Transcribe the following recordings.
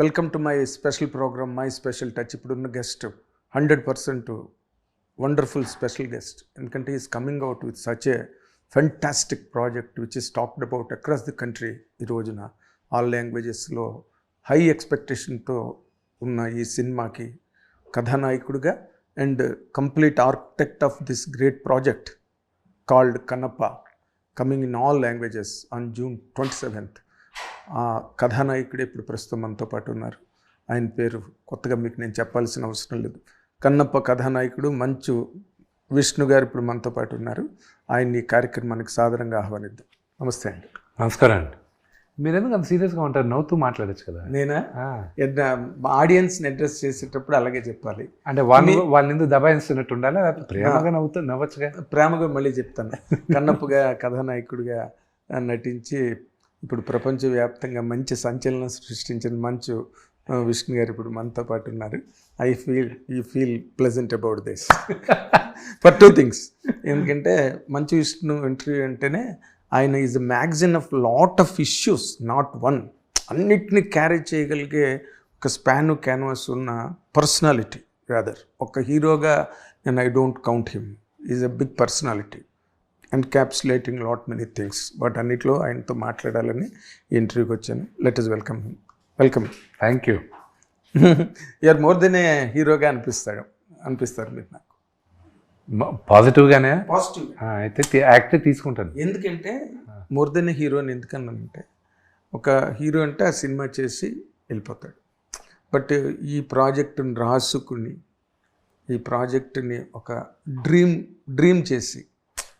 Welcome to my special program my special touch. ఇప్పుడున్న guest hundred percent wonderful special guest. ఎందుకంటే is coming out with such a fantastic project which is talked about across the country ఈ రోజున. All లాంగ్వేజెస్లో high ఎక్స్పెక్టేషన్తో ఉన్న ఈ సినిమాకి కథానాయకుడిగా and complete architect of this great project called Kannappa coming in all languages on June twenty seventh ఆ కథానాయకుడు ఇప్పుడు ప్రస్తుతం మనతో పాటు ఉన్నారు. ఆయన పేరు కొత్తగా మీకు నేను చెప్పాల్సిన అవసరం లేదు. కన్నప్ప కథానాయకుడు మంచు విష్ణు గారు ఇప్పుడు మనతో పాటు ఉన్నారు. ఆయన్ని ఈ కార్యక్రమానికి సాదరంగా ఆహ్వానిద్దాం. నమస్తే అండి. నమస్కారం అండి. మీరు ఎందుకు అంత సీరియస్గా ఉంటారు? నవ్వుతూ మాట్లాడచ్చు కదా. నేనా? ఆడియన్స్ని అడ్రస్ చేసేటప్పుడు అలాగే చెప్పాలి. అంటే వాళ్ళు వాళ్ళని ఎందుకు దబాయిస్తున్నట్టు ఉండాలి? ప్రేమగా నవ్వుతూ నవ్వచ్చుగా? ప్రేమగా మళ్ళీ చెప్తాను. కన్నప్పగా కథానాయకుడిగా నటించి ఇప్పుడు ప్రపంచవ్యాప్తంగా మంచి సంచలనం సృష్టించిన మంచు విష్ణు గారు ఇప్పుడు మనతో పాటు ఉన్నారు. I feel you feel pleasant about this for two things ఎందుకంటే మంచు విష్ణు ఇంటర్వ్యూ అంటేనే ఆయన is magazine of lot of issues not one అన్నిటిని క్యారీ చేయగలిగే ఒక స్పాన్ క్యాన్వాస్ ఉన్న పర్సనాలిటీ రాదర్ ఒక హీరోగా నేను I don't count him is a big personality and capsulating lot many things but అన్నిట్లో ఆయనతో మాట్లాడాలని ఇంటర్వ్యూకి వచ్చాను. Let us welcome him welcome thank you you're more than a హీరోగా అనిపిస్తాడు. అనిపిస్తారు మీరు నాకు. పాజిటివ్గానే పాజిటివ్ అయితే యాక్ట్ తీసుకుంటాను. ఎందుకంటే మోర్ దెన్ ఏ హీరో అని ఎందుకన్నానంటే ఒక హీరో అంటే ఆ సినిమా చేసి వెళ్ళిపోతాడు. బట్ ఈ ప్రాజెక్టుని రాసుకుని ఈ ప్రాజెక్టుని ఒక డ్రీమ్ డ్రీమ్ చేసి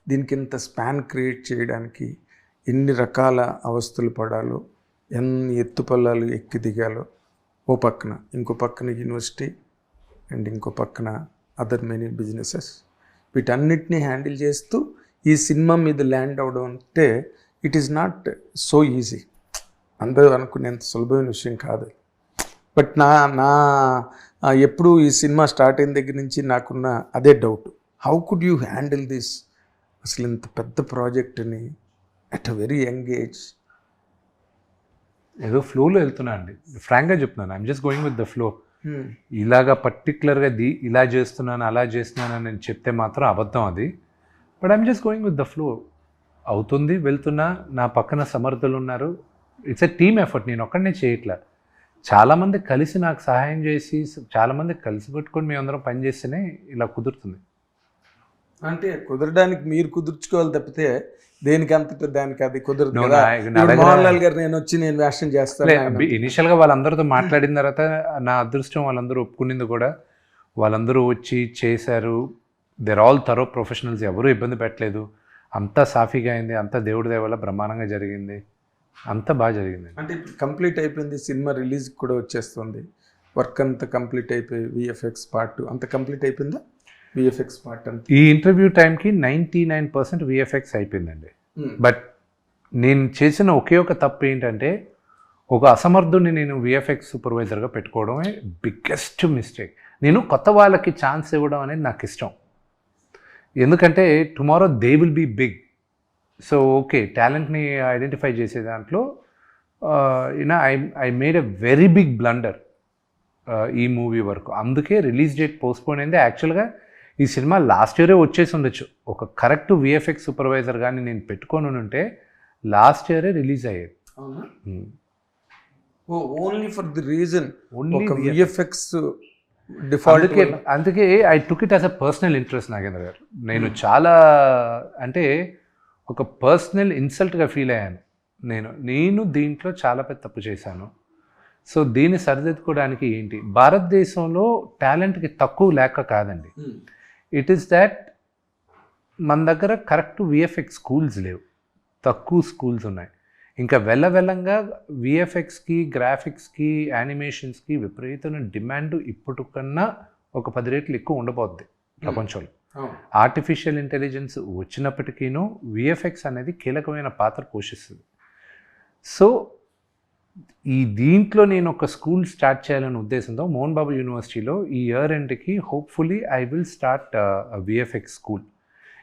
దీనికి ఇంత స్పాన్ క్రియేట్ చేయడానికి ఎన్ని రకాల అవస్థలు పడాలో ఎన్ని ఎత్తుపల్లాలు ఎక్కి దిగాలో ఓ పక్కన ఇంకో పక్కన యూనివర్సిటీ అండ్ ఇంకో పక్కన అదర్ మెనీ బిజినెసెస్. వీటన్నిటిని హ్యాండిల్ చేస్తూ ఈ సినిమా మీద ల్యాండ్ అవడం అంటే it is not so easy. అందరూ అనుకునేంత సులభమైన విషయం కాదు. బట్ నా నా ఎప్పుడు ఈ సినిమా స్టార్ట్ అయిన దగ్గర నుంచి నాకున్న అదే doubt. How could you handle this? అసలు ఇంత పెద్ద ప్రాజెక్ట్ని at a very young age. ఏదో ఫ్లోలో వెళ్తున్నా అండి. ఫ్రాంక్గా చెప్తున్నాను. I'm just going with the flow ఇలాగా పర్టికులర్గా ది ఇలా చేస్తున్నాను అలా చేస్తున్నాను అని నేను చెప్తే మాత్రం అబద్ధం అది. But I'm just going with the flow అవుతుంది వెళ్తున్నా నా పక్కన సమర్థులు ఉన్నారు. ఇట్స్ ఎ టీమ్ ఎఫర్ట్ నేను ఒక్కడనే చేయట్లా. చాలామంది కలిసి నాకు సహాయం చేసి చాలామంది కలిసి పెట్టుకొని మేము అందరం పని చేస్తేనే ఇలా కుదురుతుంది. అంటే కుదరడానికి మీరు కుదుర్చుకోవాలి తప్పితే దేనికి అంతటా దానికి అది కుదరదు కదా. నా- నా ఇప్పుడు దగ్గర- మోహన్ లాల్ గారు నేను వచ్చి నేను వేషం చేస్తాను ఇనిషియల్గా వాళ్ళందరితో మాట్లాడిన తర్వాత నా అదృష్టం వాళ్ళందరూ ఒప్పుకునింది కూడా. వాళ్ళందరూ వచ్చి చేశారు. దెర్ ఆల్ తరో ప్రొఫెషనల్స్ ఎవరూ ఇబ్బంది పెట్టలేదు. అంతా సాఫీగా అయింది. అంతా దేవుడి దయ వల్ల బ్రహ్మాండంగా జరిగింది. అంతా బాగా జరిగింది. అంటే కంప్లీట్ అయిపోయింది. సినిమా రిలీజ్ కూడా వచ్చేస్తుంది. వర్క్ అంతా కంప్లీట్ అయిపోయి విఎఫ్ఎక్స్ పార్ట్ అంత కంప్లీట్ అయిపోయిందా? విఎఫ్ఎక్స్ పార్ట్ ఈ ఇంటర్వ్యూ టైంకి నైంటీ నైన్ పర్సెంట్ విఎఫ్ఎక్స్ అయిపోయిందండి. బట్ నేను చేసిన ఒకే ఒక తప్పు ఏంటంటే ఒక అసమర్థుని నేను విఎఫ్ఎక్స్ సూపర్వైజర్గా పెట్టుకోవడమే బిగ్గెస్ట్ మిస్టేక్ నేను కొత్త వాళ్ళకి ఛాన్స్ ఇవ్వడం అనేది నాకు ఇష్టం. ఎందుకంటే tomorrow they will be big so okay టాలెంట్ని ఐడెంటిఫై చేసే దాంట్లో you know I I made a very big blunder ఈ మూవీ వరకు. అందుకే రిలీజ్ డేట్ పోస్ట్పోన్ అయింది. యాక్చువల్గా ఈ సినిమా లాస్ట్ ఇయరే వచ్చేసి ఉండొచ్చు. ఒక కరెక్ట్ విఎఫ్ఎక్స్ సూపర్వైజర్ కానీ నేను పెట్టుకొని ఉంటే లాస్ట్ ఇయరే రిలీజ్ అయ్యేది. Only for the reason VFX. VFX అందుకే అందుకే I took it as a personal interest Nagendra garu. నేను చాలా అంటే ఒక పర్సనల్ ఇన్సల్ట్గా ఫీల్ అయ్యాను. నేను నేను దీంట్లో చాలా పెద్ద తప్పు చేశాను. సో దీన్ని సరిదిద్దుకోవడానికి ఏంటి? భారతదేశంలో టాలెంట్కి తక్కువ లేక కాదండి. ఇట్ ఈస్ దాట్ మన దగ్గర కరెక్ట్ విఎఫ్ఎక్స్ స్కూల్స్ లేవు. తక్కువ స్కూల్స్ ఉన్నాయి. ఇంకా వెళ్ళవెల్లంగా విఎఫ్ఎక్స్కి గ్రాఫిక్స్కి యానిమేషన్స్కి విపరీతమైన డిమాండ్ ఇప్పుడు కన్నా ఒక పది రేట్లు ఎక్కువ ఉండబోద్ది ప్రపంచంలో. ఆర్టిఫిషియల్ ఇంటెలిజెన్స్ వచ్చినప్పటికీను విఎఫ్ఎక్స్ అనేది కీలకమైన పాత్ర పోషిస్తుంది. సో ఈ దీంట్లో నేను ఒక స్కూల్ స్టార్ట్ చేయాలనే ఉద్దేశంతో మోహన్ బాబు యూనివర్సిటీలో ఈ year ఎండ్కి hopefully I will start VFX school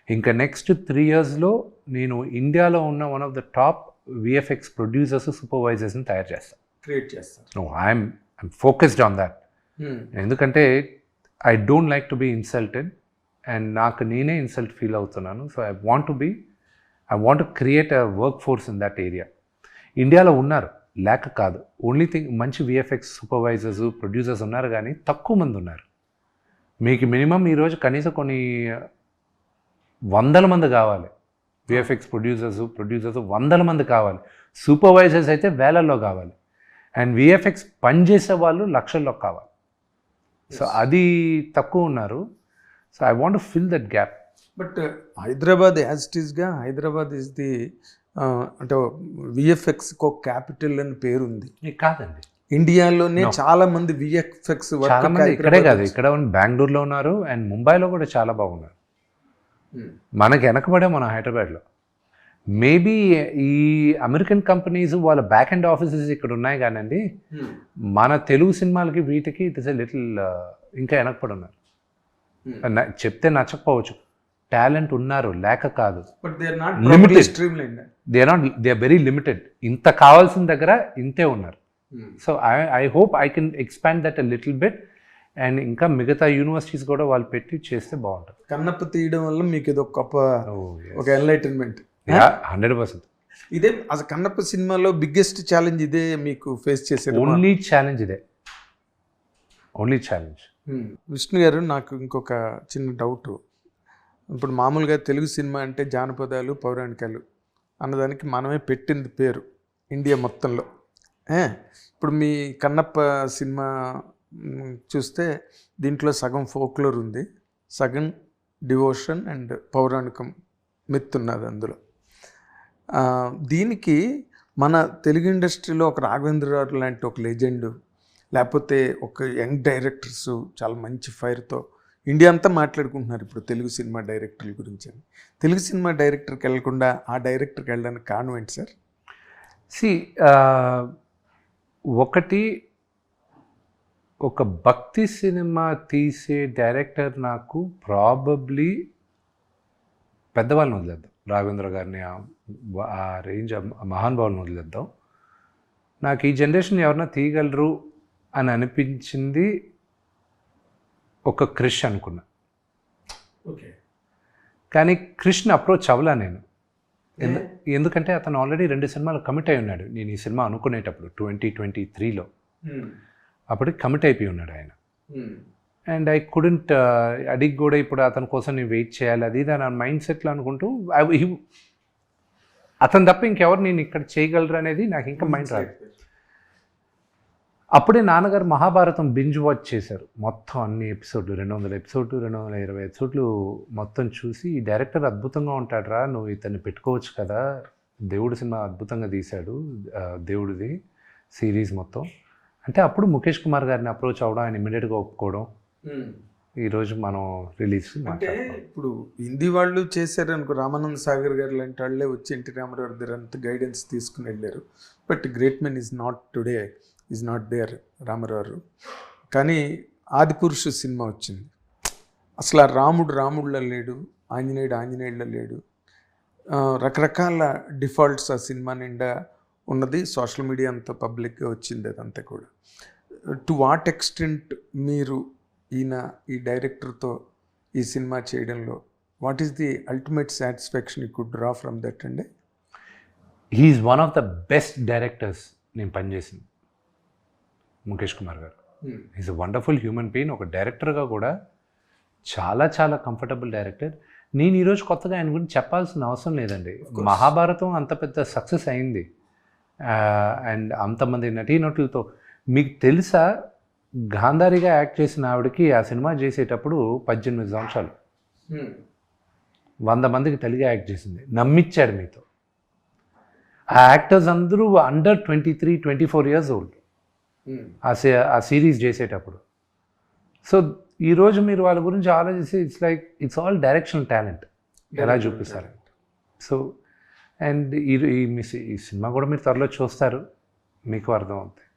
ఇంకా నెక్స్ట్ త్రీ ఇయర్స్లో నేను ఇండియాలో ఉన్న one of the top VFX producers సూపర్వైజర్స్ని తయారు చేస్తాను క్రియేట్ చేస్తారు no I'm I'm focused on that ఎందుకంటే I don't like to be insulted and నాకు నేనే ఇన్సల్ట్ ఫీల్ అవుతున్నాను. So I want to be I want to create a work force in that area ఇండియాలో ఉన్నారు. లేక కాదు. Only thing మంచి VFX supervisors producers ఉన్నారు కానీ తక్కువ మంది ఉన్నారు. మీకు మినిమం ఈరోజు కనీసం కొన్ని వందల మంది కావాలి. విఎఫ్ఎక్స్ ప్రొడ్యూసర్స్ ప్రొడ్యూసర్స్ వందల మంది కావాలి. సూపర్వైజర్స్ అయితే వేలల్లో కావాలి. అండ్ విఎఫ్ఎక్స్ పనిచేసే వాళ్ళు లక్షల్లో కావాలి. సో అది తక్కువ ఉన్నారు. So I want fill that gap but Hyderabad as it ఈస్గా హైదరాబాద్ ఇస్ ది అంటే విఎఫ్ఎక్స్ ఒక క్యాపిటల్ అని పేరు ఉంది కాదండి. ఇండియాలోనే. చాలా మంది విఎఫ్ఎక్స్ చాలా మంది ఇక్కడే కాదు. ఇక్కడ బెంగళూరులో ఉన్నారు అండ్ ముంబైలో కూడా చాలా బాగున్నారు. మనకి వెనకబడే మన హైదరాబాద్లో. మేబీ ఈ అమెరికన్ కంపెనీస్ వాళ్ళ బ్యాక్ అండ్ ఆఫీసెస్ ఇక్కడ ఉన్నాయి కానండి. మన తెలుగు సినిమాలకి వీటికి ఇట్ ఇస్ ఎ లిటిల్ ఇంకా వెనకబడి ఉన్నారు. నా- చెప్తే నచ్చకపోవచ్చు. టాలెంట్ ఉన్నారు లేక కాదు. But they not they very limited ఇంత కావాల్సిన దగ్గర ఇంతే ఉన్నారు. So I I hope I can expand that a little bit and ఇంకా మిగతా యూనివర్సిటీస్ కూడా వాళ్ళు పెట్టి చేస్తే బాగుంటుంది. కన్నప్ప తీయడం వల్ల మీకు ఇది ఒక Oh, ఒక ఎన్లైటన్మెంట్ హండ్రెడ్ పర్సెంట్ ఇదే అసలు కన్నప్ప సినిమాలో బిగ్గెస్ట్ ఛాలెంజ్ ఇదే మీకు ఫేస్ చేసేది ఓన్లీ ఛాలెంజ్ ఇదే. Only challenge Hmm. Vishnu garu నాకు ఇంకొక చిన్న డౌట్ ఇప్పుడు మామూలుగా తెలుగు సినిమా అంటే జానపదాలు పౌరాణికాలు అన్నదానికి మనమే పెట్టింది పేరు ఇండియా మొత్తంలో. ఇప్పుడు మీ కన్నప్ప సినిమా చూస్తే దీంట్లో సగం ఫోక్లోర్ ఉంది సగం డివోషన్ అండ్ పౌరాణికం మిత్ ఉన్నది అందులో. దీనికి మన తెలుగు ఇండస్ట్రీలో ఒక రాఘవేంద్రరావు లాంటి ఒక లెజెండ్ లేకపోతే ఒక యంగ్ డైరెక్టర్స్ చాలా మంచి ఫైర్తో ఇండియా అంతా మాట్లాడుకుంటున్నారు ఇప్పుడు తెలుగు సినిమా డైరెక్టర్ల గురించి అని. తెలుగు సినిమా డైరెక్టర్కి వెళ్ళకుండా ఆ డైరెక్టర్కి వెళ్ళడానికి కారణం ఏంటి సార్? సి ఒకటి ఒక భక్తి సినిమా తీసే డైరెక్టర్ నాకు ప్రాబబ్లీ పెద్దవాళ్ళని వదిలేద్దాం. రాఘవేంద్ర గారిని ఆ- రేంజ్ ఆ మహానుభావులను వదిలేద్దాం. నాకు ఈ జనరేషన్ ఎవరన్నా తీయగలరు అని అనిపించింది ఒక క్రిష్ అనుకున్నా. ఓకే. కానీ కృష్ణ అప్రోచ్ అవ్వలా నేను. ఎందు- ఎందుకంటే అతను ఆల్రెడీ రెండు సినిమాలు కమిట్ అయి ఉన్నాడు. నేను ఈ సినిమా అనుకునేటప్పుడు ట్వంటీ ట్వంటీ త్రీలో. అప్పటికి కమిట్ అయిపోయి ఉన్నాడు ఆయన. అండ్ ఐ కుడెంట్ అడిగి కూడా ఇప్పుడు అతని కోసం నేను వెయిట్ చేయాలి అది ఇది అని మైండ్ సెట్లో అనుకుంటూ అతను తప్ప ఇంకెవరు నేను ఇక్కడ చేయగలరు అనేది నాకు ఇంకా మైండ్ రాదు. అప్పుడే నాన్నగారు మహాభారతం బింజ్ వాచ్ చేశారు. మొత్తం అన్ని ఎపిసోడ్లు రెండు వందల ఎపిసోడ్లు రెండు వందల ఇరవై ఎపిసోడ్లు మొత్తం చూసి ఈ డైరెక్టర్ అద్భుతంగా ఉంటాడురా నువ్వు ఇతన్ని పెట్టుకోవచ్చు కదా దేవుడు సినిమా అద్భుతంగా తీశాడు దేవుడిది సిరీస్ మొత్తం. అంటే అప్పుడు ముఖేష్ కుమార్ గారిని అప్రోచ్ అవ్వడం ఆయన ఇమ్మీడియట్గా ఒప్పుకోవడం ఈరోజు మనం రిలీజ్ అంటే ఇప్పుడు హిందీ వాళ్ళు చేశారు అనుకో రామానంద్ సాగర్ గారు లాంటి వాళ్ళే వచ్చి ఎన్టీ రామారావు దగ్గర అంత గైడెన్స్ తీసుకుని వెళ్ళారు. But great men is not today. Is not there Ramarao కానీ ఆదిపురుషు సినిమా వచ్చింది. అసలు ఆ రాముడు రాముడిలో లేడు ఆంజనేయుడు ఆంజనేయుడిలో లేడు. రకరకాల డిఫాల్ట్స్ ఆ సినిమా నిండా ఉన్నది. సోషల్ మీడియా అంతా పబ్లిక్గా వచ్చింది అదంతా కూడా. టు వాట్ ఎక్స్టెంట్ మీరు ఈయన ఈ డైరెక్టర్తో ఈ సినిమా చేయడంలో what is the ultimate satisfaction you could draw from that అండి? He is one of the best directors నేను పనిచేసింది. Mukesh Kumar garu. Is a wonderful human being ఒక డైరెక్టర్గా కూడా చాలా చాలా కంఫర్టబుల్ డైరెక్టర్ నేను ఈరోజు కొత్తగా ఆయన గురించి చెప్పాల్సిన అవసరం లేదండి. మహాభారతం అంత పెద్ద సక్సెస్ అయింది. అండ్ అంతమంది నటీనటులతో మీకు తెలుసా? గాంధారిగా యాక్ట్ చేసిన ఆవిడకి ఆ సినిమా చేసేటప్పుడు పద్దెనిమిది సంవత్సరాలు. వంద మందికి తల్లిగా యాక్ట్ చేసింది. నమ్మిచ్చాడు మీతో. ఆ యాక్టర్స్ అందరూ under twenty three twenty four years old uh say- uh series చేసేటప్పుడు. సో ఈరోజు మీరు వాళ్ళ గురించి ఆలోచిస్తే it's like it's all direction talent ఎలా చూపిస్తారు? సో అండ్ ఈ ఈ మీ సి- ఈ సినిమా కూడా మీరు త్వరలో చూస్తారు. మీకు అర్థం అవుతుంది